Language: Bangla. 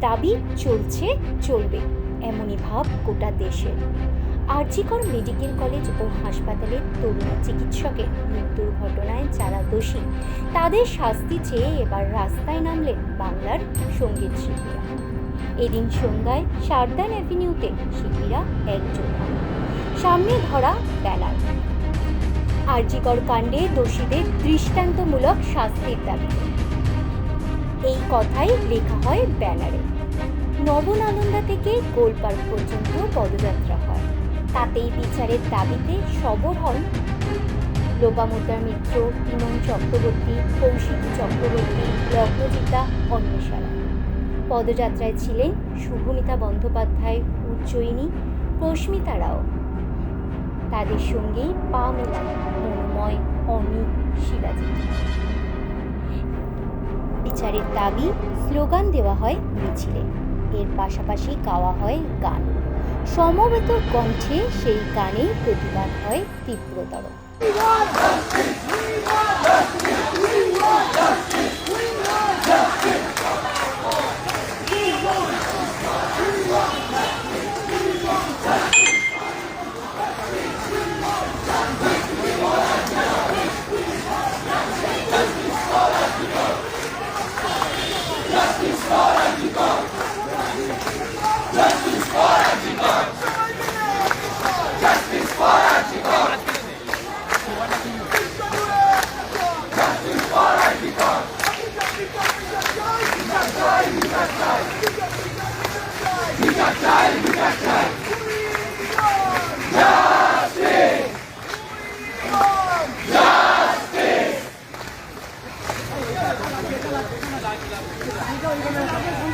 দাবি চলছে, চলবে, এমনই ভাব গোটা দেশের আরজিকর মেডিকেল কলেজ ও হাসপাতালের তরুণ চিকিৎসকের মৃত্যুর ঘটনায় যারা দোষী, তাদের শাস্তি চেয়ে এবার রাস্তায় নামলেন বাংলার সংগীত শিল্পীরা। এদিন সন্ধ্যায় সারদান অ্যাভিনিউতে শিল্পীরা একজোট হন। সামনে ধরা ব্যানার আরজিকর কাণ্ডে দোষীদের দৃষ্টান্তমূলক শাস্তির এই কথাই লেখা হয় ব্যানারে। নবনানন্দা থেকে গোলপার্ক পর্যন্ত পদযাত্রা হয়। তাতেই বিচারের দাবিতে সবর হন লোপামুদ্রা মিত্র ইমন চক্রবর্তী, কৌশিক চক্রবর্তী লগ্নজিতা অন্বেষারা। পদযাত্রায় ছিলেন শুভমিতা বন্দ্যোপাধ্যায়, উজ্জয়িনী, প্রস্মিতা রাও। তাদের সঙ্গেই পা মেলান মনোময় অমিত শিলাজিৎ বিচারের দাবি, স্লোগান দেওয়া হয় মিছিলে। এর পাশাপাশি গাওয়া হয় গান। সমবেত কণ্ঠে সেই গানেই প্রতিবাদ হয় তীব্রতর। Justice!